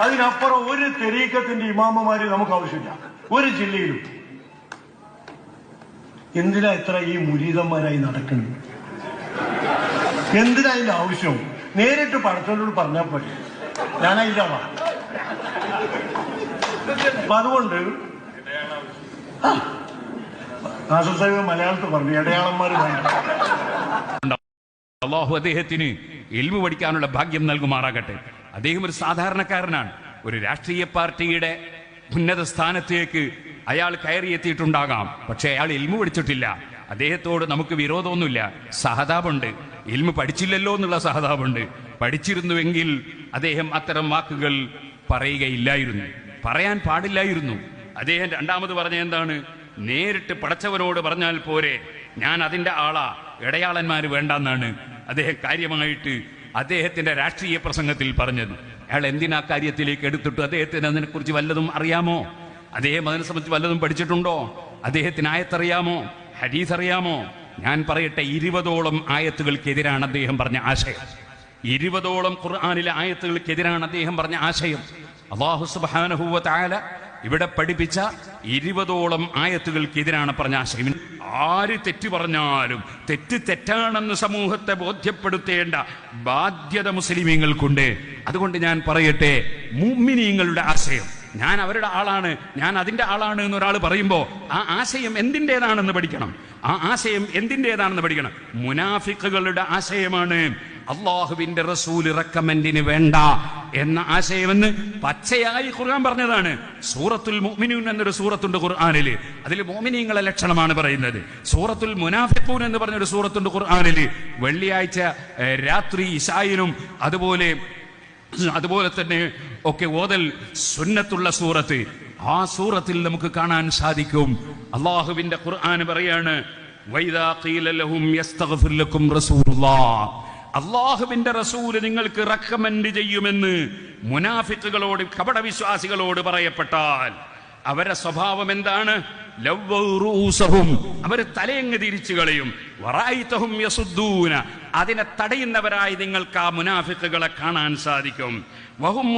അതിനപ്പുറം ഒരു തെരീക്കത്തിന്റെ ഇമാമമാര് നമുക്ക് ആവശ്യമില്ല ഒരു ജില്ലയിലും. എന്തിനാ ഇത്ര ഈ മുരീതന്മാരായി നടക്കുന്നത്? എന്തിനാ അതിന്റെ ആവശ്യം? നേരിട്ട് പടത്തോട് പറഞ്ഞാൽ പോരെ. ഇല്ല ആളാ. അതുകൊണ്ട് മലയാളത്തിൽ പറഞ്ഞു ഇടയാളന്മാര് അള്ളാഹു അദ്ദേഹത്തിന് എൽവ് പഠിക്കാനുള്ള ഭാഗ്യം നൽകുമാറാകട്ടെ. അദ്ദേഹം ഒരു സാധാരണക്കാരനാണ്. ഒരു രാഷ്ട്രീയ പാർട്ടിയുടെ ഉന്നത സ്ഥാനത്തേക്ക് അയാൾ കയറിയെത്തിയിട്ടുണ്ടാകാം. പക്ഷെ അയാൾ എൽമു പഠിച്ചിട്ടില്ല. അദ്ദേഹത്തോട് നമുക്ക് വിരോധമൊന്നുമില്ല. സഹതാപുണ്ട് എൽമു പഠിച്ചില്ലല്ലോ എന്നുള്ള സഹതാപുണ്ട് പഠിച്ചിരുന്നുവെങ്കിൽ അദ്ദേഹം അത്തരം വാക്കുകൾ പറയുകയില്ലായിരുന്നു. പറയാൻ പാടില്ലായിരുന്നു. അദ്ദേഹം രണ്ടാമത് പറഞ്ഞ എന്താണ്? നേരിട്ട് പടച്ചവനോട് പറഞ്ഞാൽ പോരെ. ഞാൻ അതിന്റെ ആളാ. ഇടയാളന്മാര് വേണ്ടെന്നാണ്. അദ്ദേഹം കാര്യമായിട്ട് അദ്ദേഹത്തിന്റെ രാഷ്ട്രീയ പ്രസംഗത്തിൽ പറഞ്ഞത്. അയാൾ എന്തിനാ കാര്യത്തിലേക്ക് എടുത്തിട്ടു? അദ്ദേഹത്തിന് അതിനെക്കുറിച്ച് വല്ലതും അറിയാമോ? അദ്ദേഹം അതിനെ സംബന്ധിച്ച് വല്ലതും പഠിച്ചിട്ടുണ്ടോ? അദ്ദേഹത്തിന് ആയത്തറിയാമോ? ഹരീസ് അറിയാമോ? ഞാൻ പറയട്ടെ ഇരുപതോളം ആയത്തുകൾക്കെതിരാണ് അദ്ദേഹം പറഞ്ഞ ആശയം. ഇരുപതോളം ഖുർആാനിലെ ആയത്തുകൾക്കെതിരാണ് അദ്ദേഹം പറഞ്ഞ ആശയം. അള്ളാഹു സുബാനഹുവ താല ഇവിടെ പഠിപ്പിച്ച ഇരുപതോളം ആയത്തുകൾക്കെതിരാണ് പറഞ്ഞ ആശയം. ആര് തെറ്റ് പറഞ്ഞാലും തെറ്റ് തെറ്റാണെന്ന് സമൂഹത്തെ ബോധ്യപ്പെടുത്തേണ്ട ബാധ്യത മുസ്ലിമീങ്ങൾക്കുണ്ട്. അതുകൊണ്ട് ഞാൻ പറയട്ടെ മുമ്മിനീങ്ങളുടെ ആശയം. ഞാൻ അവരുടെ ആളാണ് ഞാൻ അതിന്റെ ആളാണ് എന്ന് ഒരാൾ പറയുമ്പോൾ ആ ആശയം എന്തിന്റെതാണെന്ന് പഠിക്കണം. ആ ആശയം എന്തിന്റെതാണെന്ന് പഠിക്കണം. മുനാഫിക്കുകളുടെ ആശയമാണ് അള്ളാഹുവിന്റെ റസൂൽ റെക്കമെന്റിന് വേണ്ട എന്ന ആശയമെന്ന് പച്ചയായി ഖുർആൻ പറഞ്ഞതാണ്. സൂറത്തുൽ മുഅ്മിനൂൻ എന്നൊരു സൂറത്തുണ്ട് ഖുർആനിൽ അതിൽ മോമിനീങ്ങളെ ലക്ഷണമാണ് പറയുന്നത്. സൂറത്തുൽ മുനാഫിഖൂൻ എന്ന് പറഞ്ഞൊരു സൂറത്തുണ്ട് ഖുർആനിൽ വെള്ളിയാഴ്ച രാത്രി ഇഷായിനും അതുപോലെ അതുപോലെ തന്നെ ഒക്കെ ഓതൽ സുന്നത്തുള്ള സൂറത്ത്. ആ സൂറത്തിൽ നമുക്ക് കാണാൻ സാധിക്കും. അള്ളാഹുവിന്റെ ഖുർആൻ പറയാണ് വൈദാ ഖീല ലഹും അള്ളാഹുവിന്റെ റസൂൽ നിങ്ങൾക്ക് റെക്കമെൻഡ് ചെയ്യുമെന്ന് മുനാഫിക്കുകളോട് കപടവിശ്വാസികളോട് പറയപ്പെട്ടാൽ അവരെ സ്വഭാവം എന്താണ്? അവർ തലയങ്ങ് തിരിച്ചു കളയും. അതിനെ തടയുന്നവരായി നിങ്ങൾക്ക് ആ മുനാഫിക്കുകളെ കാണാൻ സാധിക്കും. വഹും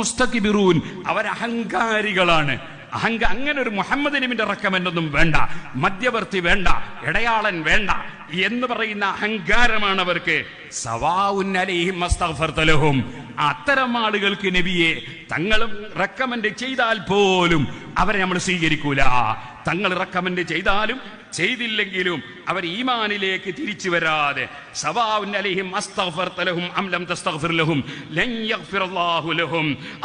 അവർ അഹങ്കാരികളാണ്. അഹങ്ക അങ്ങനെ ഒരു മുഹമ്മദ് നബിന്റെ റെക്കമെൻഡ് ഒന്നും വേണ്ട. മധ്യവർത്തി വേണ്ട. ഇടയാളൻ വേണ്ട. എന്ന് പറയുന്ന അഹങ്കാരമാണ് അവർക്ക് സവാഹും അത്തരം ആളുകൾക്ക് നബിയെ തങ്ങളും റെക്കമെൻഡ് ചെയ്താൽ പോലും അവരെ നമ്മൾ സ്വീകരിക്കൂല. തങ്ങൾ റെക്കമെൻഡ് ചെയ്താലും ചെയ്തില്ലെങ്കിലും അവർ ഈമാനിലേക്ക് തിരിച്ചു വരാതെ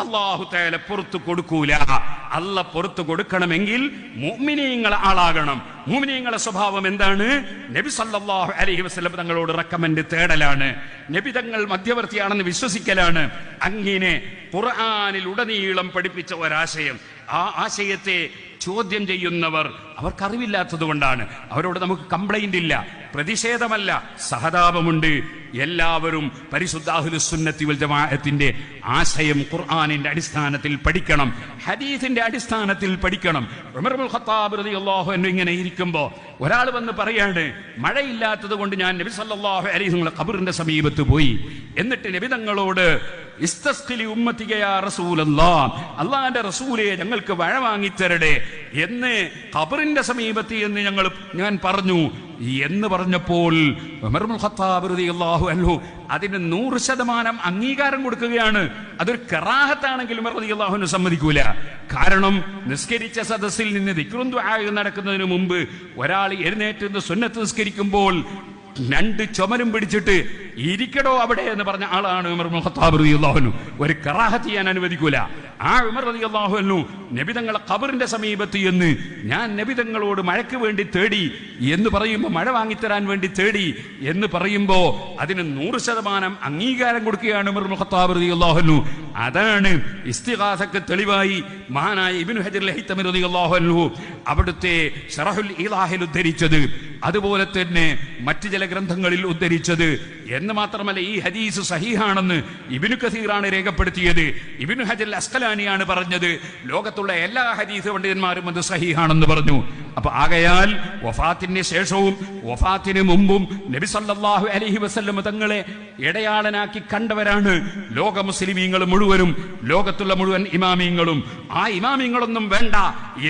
അള്ളാഹു പുറത്തു കൊടുക്കൂല. അല്ല പുറത്തു കൊടുക്കണമെങ്കിൽ മുഅ്മിനീങ്ങളെ ആളാകണം. മുഅ്മിനീങ്ങളെ സ്വഭാവം എന്താണ്? നബി സല്ലാഹു അലഹി വസല്ലം തങ്ങളോട് റെക്കമെൻഡ് തേടലാണ്. നബി തങ്ങൾ മധ്യവർത്തിയാണെന്ന് വിശ്വസിക്കലാണ്. അങ്ങനെ ഖുർആാനിൽ ഉടനീളം പഠിപ്പിച്ച ഒരാശയം. ആ ആശയത്തെ ചോദ്യം ചെയ്യുന്നവർ അവർക്കറിവില്ലാത്തത് കൊണ്ടാണ് അവരോട് നമുക്ക് കംപ്ലൈന്റ് ഇല്ല. പ്രതിഷേധമല്ല സഹതാപമുണ്ട്. എല്ലാവരും പരിശുദ്ധാഹുലുസുന്നത്തി വൽ ജമാഅത്തിന്റെ ആശയം ഖുർആാനിന്റെ അടിസ്ഥാനത്തിൽ പഠിക്കണം ഹദീസിന്റെ അടിസ്ഥാനത്തിൽ പഠിക്കണം. ഖത്താബ് റളിയല്ലാഹു അൻഹു ഇങ്ങനെ ഇരിക്കുമ്പോൾ ഒരാൾ വന്ന് പറയാണ് മഴയില്ലാത്തത് കൊണ്ട് ഞാൻ നബി സല്ലല്ലാഹു അലൈഹി ഖബറിന്റെ സമീപത്ത് പോയി. എന്നിട്ട് നബി തങ്ങളോട് ഇസ്തസ്ഖിലി റസൂലെ ഞങ്ങൾക്ക് മഴ വാങ്ങിത്തരടെ എന്ന് ഖബറിന്റെ സമീപത്ത് എന്ന് ഞങ്ങൾ ഞാൻ പറഞ്ഞു എന്ന് പറഞ്ഞപ്പോൾ ഖത്താബ് അൻഹു അതിന് നൂറ് ശതമാനം അംഗീകാരം കൊടുക്കുകയാണ്. അതൊരു കറാഹത്താണെങ്കിൽ ഉമർ സമ്മതിക്കൂല. കാരണം നിസ്കരിച്ച സദസ്സിൽ നിന്ന് ദിക്റും ദുആയും നടക്കുന്നതിന് മുമ്പ് ഒരാൾ എഴുന്നേറ്റ് സുന്നത്ത് നിസ്കരിക്കുമ്പോൾ രണ്ട് ചുമലും പിടിച്ചിട്ട് ഇരിക്കടോ അവിടെ എന്ന് പറഞ്ഞ ആളാണ് ഉമർ ഖത്താബ് ഒരു കറാഹത്ത് ചെയ്യാൻ അനുവദിക്കൂല. ആ ഉമർ റളിയല്ലാഹു അൻഹു നബിതങ്ങളെ ഖബറിന്റെ സമീപത്ത് എന്ന് ഞാൻ നബിതങ്ങളോട് മഴയ്ക്ക് വേണ്ടി തേടി എന്ന് പറയുമ്പോൾ മഴ വാങ്ങിത്തരാൻ വേണ്ടി തേടി എന്ന് പറയുമ്പോൾ അതിന് നൂറ് ശതമാനം അംഗീകാരം കൊടുക്കുകയാണ് ഉമർ മുഖത്താബ് ഖത്താബ് റളിയല്ലാഹു അൻഹു. അതാണ് ഇസ്തിഹാസക്ക് തെളിവായി മഹാനായ ഇബിൻ ഹജർ ലഹിത്തമിർ റളിയല്ലാഹു അൻഹു അവിടുത്തെ ഷറഹുൽ ഇലാഹിൽ ഉദ്ധരിച്ചത്. അതുപോലെ തന്നെ മറ്റു ചില ഗ്രന്ഥങ്ങളിൽ ഉദ്ധരിച്ചത്. എന്ന് മാത്രമല്ല ഈ ഹദീസ് സഹീഹാണെന്ന് ഇബിനു കസീറാണ് രേഖപ്പെടുത്തിയത്. ഇബിനു ഹജൽ അസ്കലാനിയാണ് പറഞ്ഞത്. ലോകത്തുള്ള എല്ലാ ഹദീസ് പണ്ഡിതന്മാരും അത് സഹീഹാണെന്ന് പറഞ്ഞു. അപ്പൊ ആകയാൽ വഫാത്തിന് ശേഷവും വഫാത്തിന് മുമ്പും നബി സല്ലല്ലാഹു അലൈഹി വസല്ലം തങ്ങളെ ഇടയാളനാക്കി കണ്ടവരാണ് ലോക മുസ്ലിമീങ്ങൾ മുഴുവനും ലോകത്തുള്ള മുഴുവൻ ഇമാമിങ്ങളും. ആ ഇമാമിങ്ങളൊന്നും വേണ്ട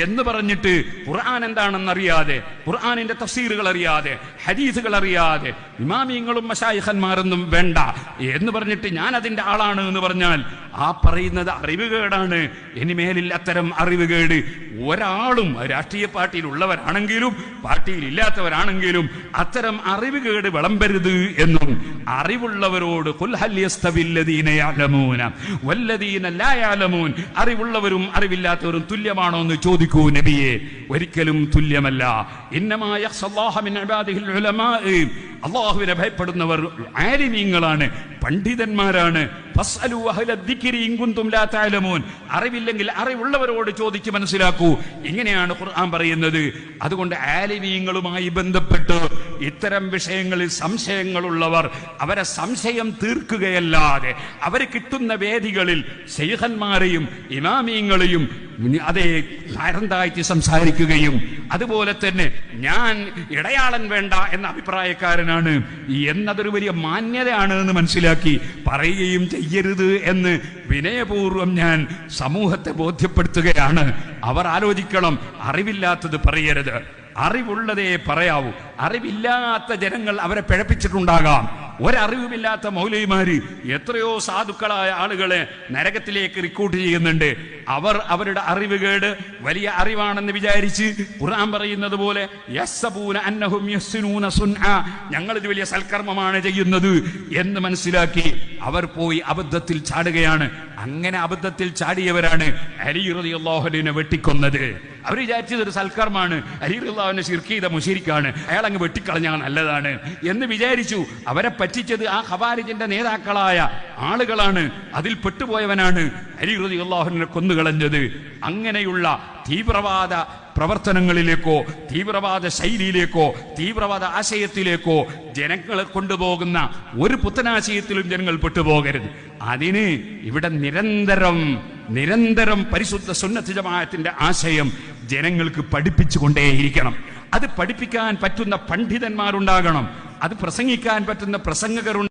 എന്ന് പറഞ്ഞിട്ട് ഖുർആൻ എന്താണെന്ന് അറിയാതെ ഖുർആാനിന്റെ തഫ്സീറുകൾ അറിയാതെ ഹദീസുകൾ അറിയാതെ ഇമാമിയങ്ങളും മഷായിഖന്മാരൊന്നും വേണ്ട. എന്ന് പറഞ്ഞിട്ട് ഞാൻ അതിന്റെ ആളാണ് എന്ന് പറഞ്ഞാൽ ആ പറയുന്നത് അറിവുകേടാണ്. ഇനിമേലിൽ അത്തരം അറിവുകേട് ഒരാളും രാഷ്ട്രീയ പാർട്ടിയിൽ ഉള്ളവരാണെങ്കിലും പാർട്ടിയിൽ ഇല്ലാത്തവരാണെങ്കിലും അത്തരം അറിവുകേട് വിളമ്പരുത് എന്നും അറിവുള്ളവരോട് അറിവുള്ളവരും അറിവില്ലാത്തവരും തുല്യമാണോ എന്ന് ചോദിക്കൂ നബിയെ. ഒരിക്കലും തുല്യമല്ല. ഇന്നമായ അള്ളാഹുവിനെ ഭയപ്പെടുന്നവർ ആരിമീങ്ങളാണ് പണ്ഡിതന്മാരാണ്. അറിവില്ലെങ്കിൽ അറിവുള്ളവരോട് ചോദിച്ച് മനസ്സിലാക്കൂ. ഇങ്ങനെയാണ് ഖുർആൻ പറയുന്നത്. അതുകൊണ്ട് ആലിമീങ്ങളുമായി ബന്ധപ്പെട്ട് ഇത്തരം വിഷയങ്ങളിൽ സംശയങ്ങളുള്ളവർ അവരെ സംശയം തീർക്കുകയല്ലാതെ അവർ കിട്ടുന്ന വേദികളിൽ ശൈഖന്മാരെയും ഇമാമിയങ്ങളെയും അതേ തരംതാഴ്ത്തി സംസാരിക്കുകയും അതുപോലെ തന്നെ ഞാൻ ഇടയാളൻ വേണ്ട എന്ന അഭിപ്രായക്കാരനാണ് എന്നതൊരു വലിയ മാന്യതയാണ് എന്ന് മനസ്സിലാക്കി പറയുകയും ചെയ്യരുത് എന്ന് വിനയപൂർവം ഞാൻ സമൂഹത്തെ ബോധ്യപ്പെടുത്തുകയാണ്. അവർ ആലോചിക്കണം അറിവില്ലാത്തത് പറയരുത്. അറിവുള്ളതേ പറയാവൂ. അറിവില്ലാത്ത ജനങ്ങൾ അവരെ പിഴപ്പിച്ചിട്ടുണ്ടാകാം. ഒരറിവുമില്ലാത്ത മൗലവിമാര് എത്രയോ സാധുക്കളായ ആളുകളെ നരകത്തിലേക്ക് റിക്രൂട്ട് ചെയ്യുന്നുണ്ട്. അവർ അവരുടെ അറിവുകേട് വലിയ അറിവാണെന്ന് വിചാരിച്ച് ഖുർആൻ പറയുന്നത് പോലെ യസ്സബൂന ഇത് വലിയ സൽക്കർമ്മമാണ് ചെയ്യുന്നത് എന്ന് മനസ്സിലാക്കി അവർ പോയി അബദ്ധത്തിൽ ചാടുകയാണ്. അങ്ങനെ അബദ്ധത്തിൽ ചാടിയവരാണ് അലി വെട്ടിക്കൊന്നത്. അവർ വിചാരിച്ചത് ഒരു സൽക്കർമാണ് അലി റളിയല്ലാഹുവിനെ ശിർക്കീത മുശിരിക്കാണ് അയാൾ അങ്ങ് വെട്ടിക്കളഞ്ഞാൽ നല്ലതാണ് എന്ന് വിചാരിച്ചു. അവരെ പറ്റിച്ചത് ആ ഖവാരിജിന്റെ നേതാക്കളായ ആളുകളാണ് അതിൽ പെട്ടുപോയവനാണ്. അലി അള്ളാഹുവിനെ കൊന്നുകളഞ്ഞത്. അങ്ങനെയുള്ള തീവ്രവാദ പ്രവർത്തനങ്ങളിലേക്കോ തീവ്രവാദ ശൈലിയിലേക്കോ തീവ്രവാദ ആശയത്തിലേക്കോ ജനങ്ങളെ കൊണ്ടുപോകുന്ന ഒരു പുത്തനാശയത്തിലും ജനങ്ങൾ പെട്ടുപോകരുത്. അതിന് ഇവിടെ നിരന്തരം നിരന്തരം പരിശുദ്ധ സുന്നത്ത് ജമാഅത്തിന്റെ ആശയം ജനങ്ങൾക്ക് പഠിപ്പിച്ചു കൊണ്ടേയിരിക്കണം അത് പഠിപ്പിക്കാൻ പറ്റുന്ന പണ്ഡിതന്മാരുണ്ടാകണം. അത് പ്രസംഗിക്കാൻ പറ്റുന്ന പ്രസംഗകരുണ്ട്